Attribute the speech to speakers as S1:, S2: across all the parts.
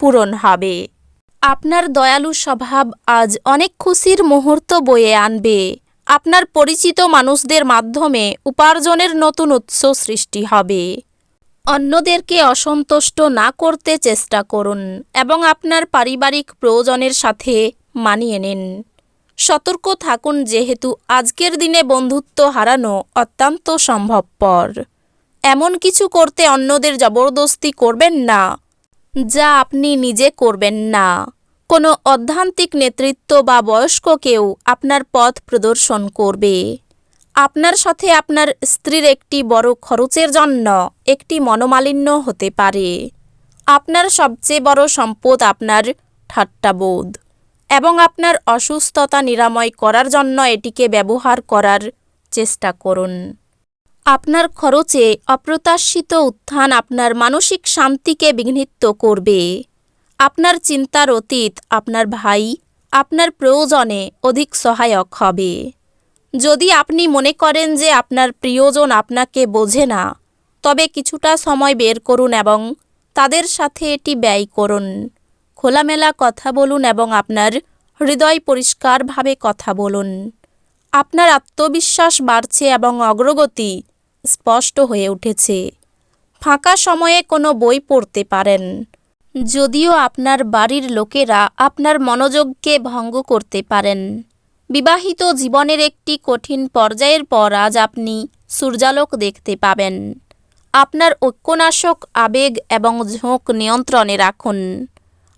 S1: পূরণ হবে। আপনার দয়ালু স্বভাব আজ অনেক খুশির মুহূর্ত বয়ে আনবে। আপনার পরিচিত মানুষদের মাধ্যমে উপার্জনের নতুন উৎস সৃষ্টি হবে। অন্যদেরকে অসন্তুষ্ট না করতে চেষ্টা করুন এবং আপনার পারিবারিক প্রয়োজনের সাথে মানিয়ে নিন। সতর্ক থাকুন যেহেতু আজকের দিনে বন্ধুত্ব হারানো অত্যন্ত সম্ভবপর। এমন কিছু করতে অন্যদের জবরদস্তি করবেন না। যা আপনি নিজে করবেন না। কোনো অধ্যান্তিক নেতৃত্ব বা বয়স্ক কেউ আপনার পথ প্রদর্শন করবে। আপনার সাথে আপনার স্ত্রীর একটি বড় খরচের জন্য একটি মনোমালিন্য হতে পারে। আপনার সবচেয়ে বড় সম্পদ আপনার ঠাট্টাবোধ এবং আপনার অসুস্থতা নিরাময় করার জন্য এটিকে ব্যবহার করার চেষ্টা করুন। আপনার খরচে অপ্রত্যাশিত উত্থান আপনার মানসিক শান্তিকে বিঘ্নিত করবে। আপনার চিন্তার অতীত আপনার ভাই, আপনার প্রয়োজনে অধিক সহায়ক হবে। যদি আপনি মনে করেন যে আপনার প্রিয়জন আপনাকে বোঝে না, তবে কিছুটা সময় বের করুন এবং তাদের সাথে এটি ব্যয় করুন। খোলামেলা কথা বলুন এবং আপনার হৃদয় পরিষ্কারভাবে কথা বলুন। আপনার আত্মবিশ্বাস বাড়ছে এবং অগ্রগতি স্পষ্ট হয়ে উঠেছে। ফাঁকা সময়ে কোনো বই পড়তে পারেন। যদিও আপনার বাড়ির লোকেরা আপনার মনোযোগকে ভঙ্গ করতে পারেন। বিবাহিত জীবনের একটি কঠিন পর্যায়ের পর আজ আপনি সূর্যালোক দেখতে পাবেন। আপনার ঐক্যনাশক আবেগ এবং ঝোঁক নিয়ন্ত্রণে রাখুন।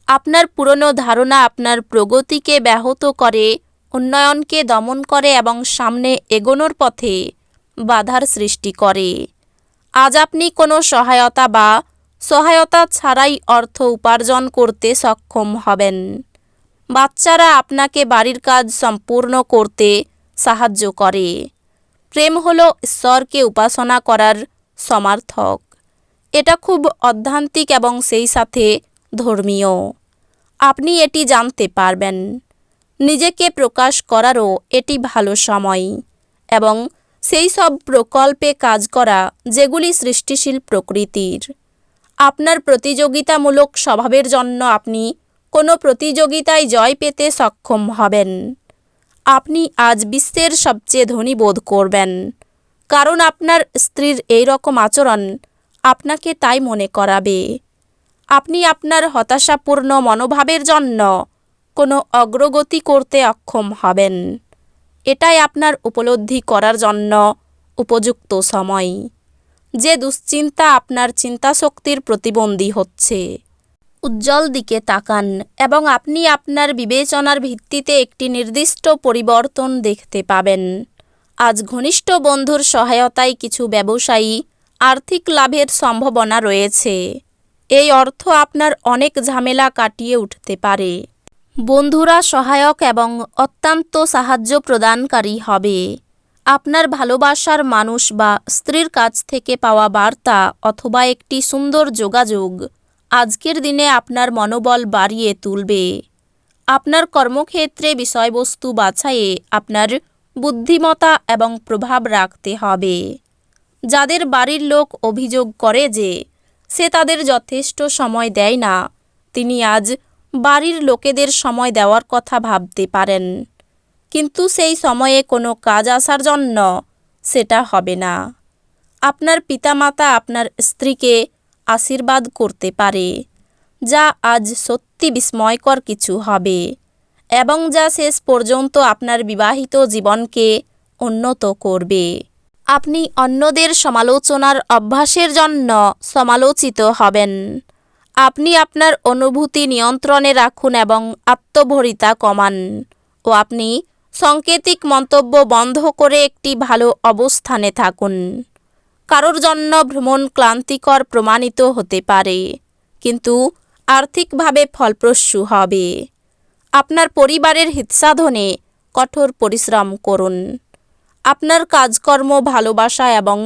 S1: আপনার পুরনো ধারণা আপনার প্রগতিকে ব্যাহত করে উন্নয়নকে দমন করে এবং সামনে এগোনোর পথে বাধার সৃষ্টি করে। আজ আপনি কোনো সহায়তা বা সহায়তা ছাড়াই অর্থ উপার্জন করতে সক্ষম হবেন। বাচ্চারা আপনাকে বাড়ির কাজ সম্পূর্ণ করতে সাহায্য করে। প্রেম হল ঈশ্বরকে উপাসনা করার সমার্থক। এটা খুব অধ্যান্তিক এবং সেই সাথে ধর্মীয়। আপনি এটি জানতে পারবেন। নিজেকে প্রকাশ করারও এটি ভালো সময়। এবং সেই সব প্রকল্পে কাজ করা যেগুলি সৃষ্টিশীল প্রকৃতির। আপনার প্রতিযোগিতামূলক স্বভাবের জন্য আপনি কোনো প্রতিযোগিতায় জয় পেতে সক্ষম হবেন। আপনি আজ বিশ্বের সবচেয়ে ধনী বোধ করবেন। কারণ আপনার স্ত্রীর এই রকম আচরণ আপনাকে তাই মনে করাবে। আপনি আপনার হতাশাপূর্ণ মনোভাবের জন্য কোনো অগ্রগতি করতে অক্ষম হবেন। এটাই আপনার উপলব্ধি করার জন্য উপযুক্ত সময়। যে দুশ্চিন্তা আপনার চিন্তাশক্তির প্রতিবন্ধী হচ্ছে। উজ্জ্বল দিকে তাকান এবং আপনি আপনার বিবেচনার ভিত্তিতে একটি নির্দিষ্ট পরিবর্তন দেখতে পাবেন। আজ ঘনিষ্ঠ বন্ধুর সহায়তায় কিছু ব্যবসায়ী আর্থিক লাভের সম্ভাবনা রয়েছে। এই অর্থ আপনার অনেক ঝামেলা কাটিয়ে উঠতে পারে। বন্ধুরা সহায়ক এবং অত্যন্ত সাহায্য প্রদানকারী হবে। আপনার ভালোবাসার মানুষ বা স্ত্রীর কাছ থেকে পাওয়া বার্তা অথবা একটি সুন্দর যোগাযোগ আজকের দিনে আপনার মনোবল বাড়িয়ে তুলবে। আপনার কর্মক্ষেত্রে বিষয়বস্তু বাছাইয়ে আপনার বুদ্ধিমতা এবং প্রভাব রাখতে হবে। যাদের বাড়ির লোক অভিযোগ করে যে সে তাদের যথেষ্ট সময় দেয় না, তিনি আজ বাড়ির লোকেদের সময় দেওয়ার কথা ভাবতে পারেন। কিন্তু সেই সময়ে কোনো কাজ আসার জন্য সেটা হবে না। আপনার পিতামাতা আপনার স্ত্রীকে আশীর্বাদ করতে পারে, যা আজ সত্যি বিস্ময়কর কিছু হবে এবং যা শেষ পর্যন্ত আপনার বিবাহিত জীবনকে উন্নত করবে। আপনি অন্যদের সমালোচনার অভ্যাসের জন্য সমালোচিত হবেন। আপনি আপনার অনুভূতি নিয়ন্ত্রণে রাখুন এবং আত্মভরিতা কমান ও আপনি সাংকেতিক মন্তব্য বন্ধ করে একটি ভালো অবস্থানে থাকুন। কারোর জন্য ভ্রমণ ক্লান্তিকর প্রমাণিত হতে পারে, কিন্তু আর্থিকভাবে ফলপ্রসূ হবে। আপনার পরিবারের হিতসাধনে কঠোর পরিশ্রম করুন। আপনার কাজকর্ম ভালোবাসা এবং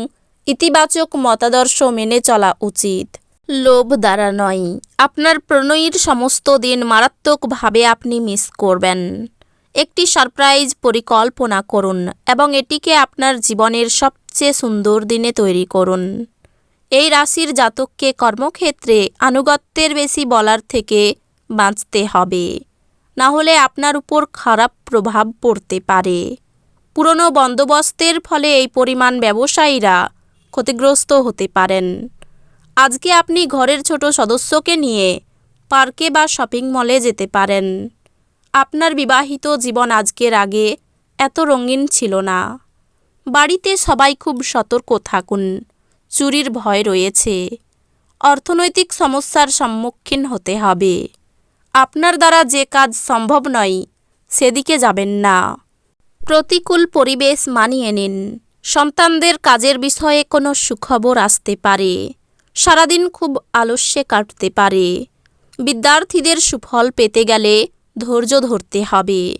S1: ইতিবাচক মতাদর্শ মেনে চলা উচিত। লোভ দ্বারা নয়। আপনার প্রণয়ীর সমস্ত দিন মারাত্মকভাবে আপনি মিস করবেন। একটি সারপ্রাইজ পরিকল্পনা করুন এবং এটিকে আপনার জীবনের সবচেয়ে সুন্দর দিনে তৈরি করুন। এই রাশির জাতককে কর্মক্ষেত্রে আনুগত্যের বেশি বলার থেকে বাঁচতে হবে। না হলে আপনার উপর খারাপ প্রভাব পড়তে পারে। পুরনো বন্দোবস্তের ফলে এই পরিমাণ ব্যবসায়ীরা ক্ষতিগ্রস্ত হতে পারেন। আজকে আপনি ঘরের ছোট সদস্যকে নিয়ে পার্কে বা শপিং মলে যেতে পারেন। আপনার বিবাহিত জীবন আজকের আগে এত রঙিন ছিল না। বাড়িতে সবাই খুব সতর্ক থাকুন, চুরির ভয় রয়েছে, অর্থনৈতিক সমস্যার সম্মুখীন হতে হবে। আপনার দ্বারা যে কাজ সম্ভব নয়, সেদিকে যাবেন না। প্রতিকূল পরিবেশ মানিয়ে নিন। সন্তানদের কাজের বিষয়ে কোনো সুখবর আসতে পারে। সারাদিন খুব আলস্যে কাটতে পারে। বিদ্যার্থীদের সুফল পেতে গেলে ধৈর্য ধরতে হবে।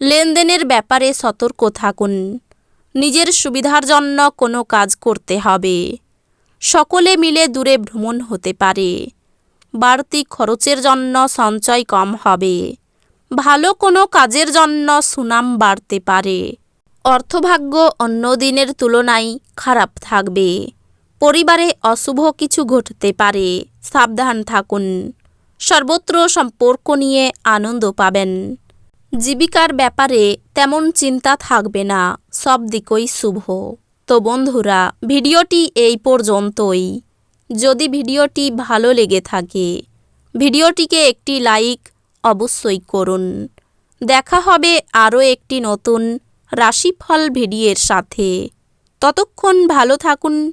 S1: লেনদেনের ব্যাপারে সতর্ক থাকুন। নিজের সুবিধার জন্য কোনো কাজ করতে হবে। সকলে মিলে দূরে ভ্রমণ হতে পারে। বাড়তি খরচের জন্য সঞ্চয় কম হবে। ভালো কোনো কাজের জন্য সুনাম বাড়তে পারে। অর্থভাগ্য অন্য দিনের তুলনায় খারাপ থাকবে। পরিবারে অশুভ কিছু ঘটতে পারে। সাবধান থাকুন। সর্বত্র সম্পর্ক নিয়ে আনন্দ পাবেন। জীবিকার ব্যাপারে তেমন চিন্তা থাকবে না, সব দিকই শুভ। তো বন্ধুরা, ভিডিওটি এই পর্যন্তই। যদি ভিডিওটি ভালো লেগে থাকে, ভিডিওটিকে একটি লাইক অবশ্যই করুন। দেখা হবে আরও একটি নতুন রাশিফল ভিডিওর সাথে। ততক্ষণ ভালো থাকুন।